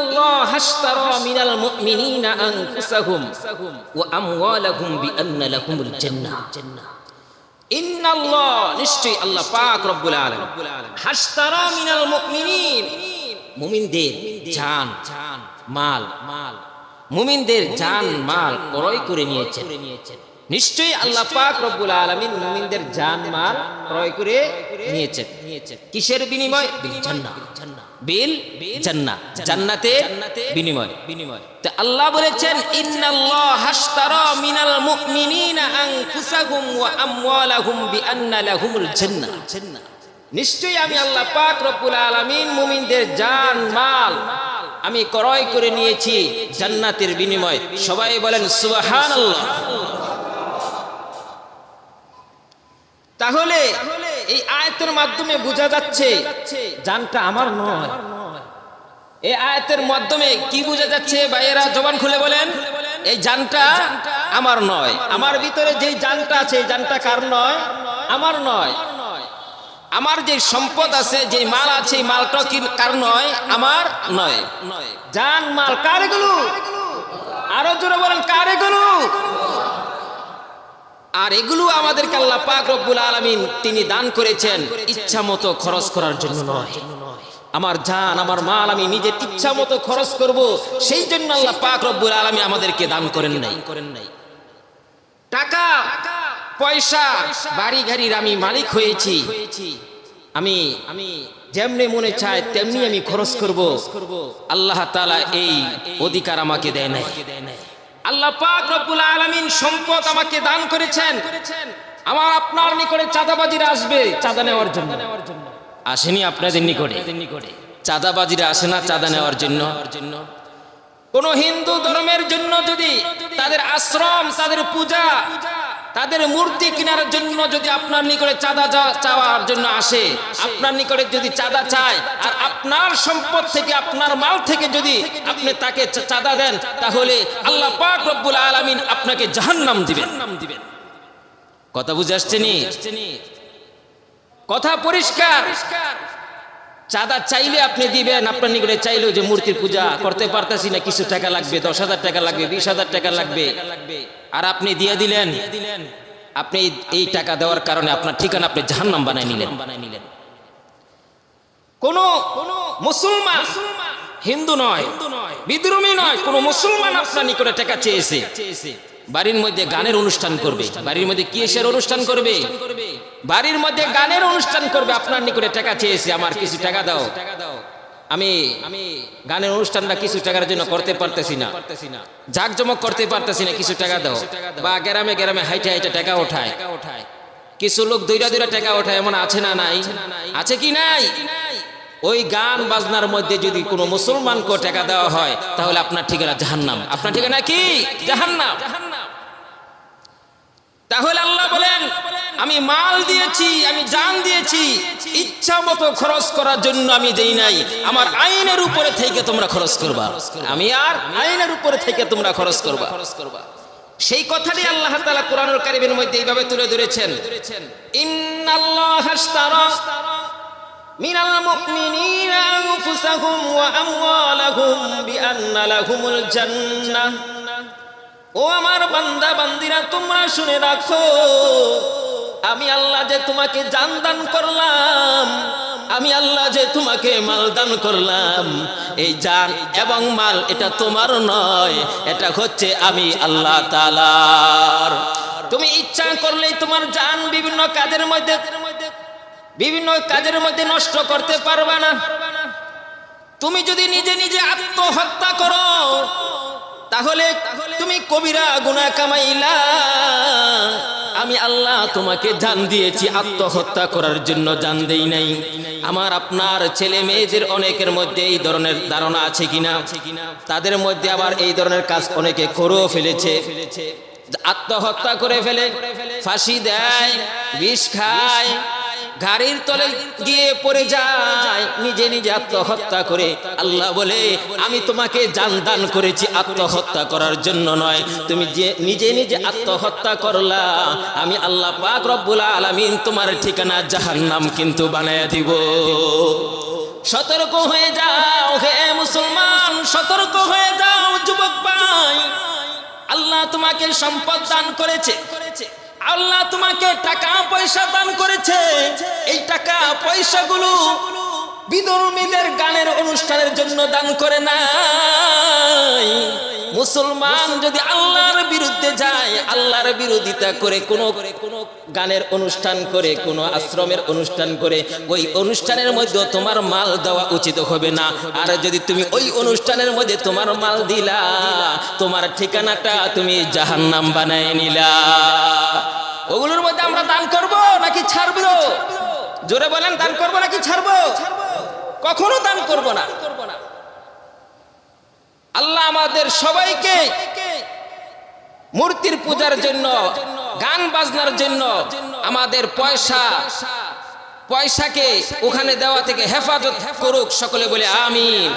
আল্লাহ হাসতারা মিনাল মুমিনিনা আনফুসাহুম ওয়া আমওয়ালাহুম বিআন্না লাহুমুল জান্নাহ। ইন্নাল্লাহ, নিশ্চয়ই আল্লাহ পাক রব্বুল আলামিন। হাসতারা মিনাল মুমিনিন। মুমিনদের জান, মাল। মুমিনদের জান, মাল ক্রয় করে নিয়েছেন। নিশ্চয়ই আল্লাহ পাক রব্বুল আলামিন মুমিনদের জান মাল ক্রয় করে নিয়েছেন। কিসের বিনিময়? বিল জান্নাহ জান্নাতের বিনিময় বিনিময়। তো আল্লাহ বলেছেন, ইন্নাল্লাহ হাশতারা মিনাল মুমিনিনা আনফুসাহুম ওয়া আমওয়ালাহুম বিআন্না লাহুমুল জান্নাহ। নিশ্চয়ই আমি আল্লাহ পাক রব্বুল আলামিন মুমিনদের জান মাল আমি ক্রয় করে নিয়েছি জান্নাতের বিনিময়। সবাই বলেন, সুবহানাল্লাহ। তাহলে এই আয়াতের মাধ্যমে বোঝা যাচ্ছে জানটা আমার নয়। এই আয়াতের মাধ্যমে কি বোঝা যাচ্ছে ভাইয়েরা জবান খুলে বলেন। এই জানটা আমার নয়। আমার ভিতরে যে জানটা আছে জানটা কার নয়? আমার নয়। আমার যে সম্পদ আছে যে মাল আছে মালটা কি কার নয়? আমার নয়। জান মাল কার এগুলো? আরও জোরে বলেন কার এগুলো? আর এগুলো আমাদেরকে আল্লাহ পাক রব্বুল আলামিন তিনি দান করেছেন ইচ্ছা মতো খরচ করার জন্য নয়। আমার জান, আমার মাল আমি নিজের ইচ্ছা মতো খরচ করব, সেই জন্য আল্লাহ পাক রব্বুল আলামিন আমাদেরকে দান করেন নাই। করেন নাই টাকা, পয়সা বাড়ি গাড়ির আমি মালিক হয়েছি। আমি আমি যেমনি মনে চায় তেমনি আমি খরচ করব। আল্লাহ তালা এই অধিকার আমাকে দেয় নাই। আল্লাহ পাক রব্বুল আলামিন সম্পদ আমাকে দান করেছেন। আমার আপনার নিকটে চাঁদাবাজিরা আসবে, চাঁদা নেওয়ার জন্য। আসেনি আপনাদের নিকটে। চাঁদাবাজিরা আসে না, চাঁদা নেওয়ার জন্য। কোন হিন্দু ধর্মের জন্য যদি তাদের আশ্রম, তাদের পূজা তাদের মূর্তি কেনার জন্য যদি আপনার নিকটে চাঁদা চাওয়ার জন্য আসে, আপনার নিকটে যদি চাঁদা চায়, আর আপনার সম্পদ থেকে, আপনার মাল থেকে যদি আপনি তাকে চাঁদা দেন, তাহলে আল্লাহ পাক রব্বুল আলামিন আপনাকে জাহান্নাম দিবেন। দিবেন কথা বুঝে আসছে নি? কথা পরিষ্কার। চাঁদা চাইলে আপনি দিবেন, আপনার নিকটে চাইলেও যে মূর্তির পূজা করতে পারতেছি না, কিছু টাকা লাগবে, দশ হাজার টাকা লাগবে, বিশ হাজার টাকা লাগবে লাগবে। আর আপনি দিয়ে দিলেন। আপনি এই- টাকা দেওয়ার কারণে আপনার ঠিকানা আপনি জাহান্নাম বানাই নিলেন। বানাই নিলেন কোন মুসলমান হিন্দু নয়, বিদ্রোহী নয়, কোন মুসলমান আপনার নিকটে টাকা চেয়েছে। বাড়ির মধ্যে গানের অনুষ্ঠান করবে। বাড়ির মধ্যে কি এসের অনুষ্ঠান করবে? বাড়ির মধ্যে গানের অনুষ্ঠান করবে, আপনার নিকটে টাকা চেয়েছে, আমার কিছু টাকা দাও টাকা দাও। আমি আমি গানের অনুষ্ঠানটা কিছু টাকার জন্য করতে পারতেছি না। জাকজমক করতে পারতেছি না, কিছু টাকা দাও। বা গ্রামে গ্রামে হাইটে হাইটে টাকা ওঠায়। কিছু লোক দুইটা দুইটা টাকা ওঠায়, এমন আছে না নাই? আছে কি নাই? ওই গান বাজনার মধ্যে যদি কোনো মুসলমানকে টাকা দেওয়া হয়, তাহলে আপনার ঠিকানা জাহান্নাম। আপনার ঠিকানা কি? জাহান্নাম। তাহলে আল্লাহ বলেন, আমি মাল দিয়েছি, আমি জান দিয়েছি, ইচ্ছা মতো খরচ করার জন্য আমি দেই নাই। আমার আইনের উপরে থেকে তোমরা খরচ করবা। আমি আর আইনের উপরে থেকে তোমরা খরচ করবা। খরচ করবা সেই কথাটি আল্লাহ তাআলা কোরআনুল কারীমের মধ্যে এইভাবে তুলে ধরেছেন। ইন্নাল্লাহা আশতারা মিনাল মুমিনিনা আনফুসাহুম ওয়া আমওয়ালাহুম বিআন্না লাহুমুল জান্নাহ। ও আমার বান্দা, বান্দিরা, তোমরা শুনে রাখো। আমি আল্লাহ যে তোমাকে জান দান করলাম, আমি আল্লাহ যে তোমাকে মাল দান করলাম। এই জান এবং মাল এটা তোমার নয়, এটা হচ্ছে আমি আল্লাহ তালার তুমি ইচ্ছা করলেই তোমার জান বিভিন্ন কাজের মধ্যে, বিভিন্ন কাজের মধ্যে নষ্ট করতে পারবে না। তুমি যদি নিজে নিজে আত্মহত্যা করো তাহলে তুমি কবিরা গুনাহ কামাইলা। আমি আল্লাহ তোমাকে জান দিয়েছি, আত্মহত্যা করার জন্য জান দেই নাই। আমার আপনার ছেলে মেয়েদের অনেকের মধ্যে এই ধরনের ধারণা আছে কিনা? তাদের মধ্যে আবার এই ধরনের কাজ অনেকে করেও ফেলেছে। আত্মহত্যা করে ফেলে, ফাঁসি দেয়, বিষ খায় গাড়ির তলে গিয়ে পড়ে যায়, নিজে নিজে আত্মহত্যা করে। আল্লাহ বলে, আমি তোমাকে জান দান করেছি আত্মহত্যা করার জন্য নয়। তুমি যে নিজে নিজে আত্মহত্যা করলা, আমি আল্লাহ পাক রব্বুল আলামিন তোমার ঠিকানা জাহান্নাম কিন্তু বানায় দিব। সতর্ক হয়ে যাও হে মুসলমান, সতর্ক হয়ে যাও, যুবক ভাই। আল্লাহ তোমাকে সম্পদ দান করেছে। আল্লাহ তোমাকে টাকা পয়সা দান করেছে। এই টাকা পয়সাগুলো বিধর্মীদের গানের অনুষ্ঠানের জন্য দান করে নাই মুসলমান যদি আল্লাহর বিরুদ্ধে যায় আল্লাহর বিরোধিতা করে কোন কোন গানের অনুষ্ঠান করে কোন আশ্রমের অনুষ্ঠান করে ওই অনুষ্ঠানের মধ্যে তোমার মাল দেওয়া উচিত হবে না। আর যদি তুমি ওই অনুষ্ঠানের মধ্যে তোমার মাল দিলা তোমার ঠিকানাটা তুমি জাহান্নাম বানায় নিলা। ওগুলোর মধ্যে আমরা দান করব নাকি ছাড়বো? জোরে বলেন দান করব নাকি ছাড়বো? কখনো দান করব না। আল্লাহ আমাদের সবাইকে মূর্তির পূজার জন্য গান বাজনার জন্য আমাদের পয়সা পয়সাকে ওখানে দেওয়া থেকে হেফাজত করুক সকলে বলে আমিন।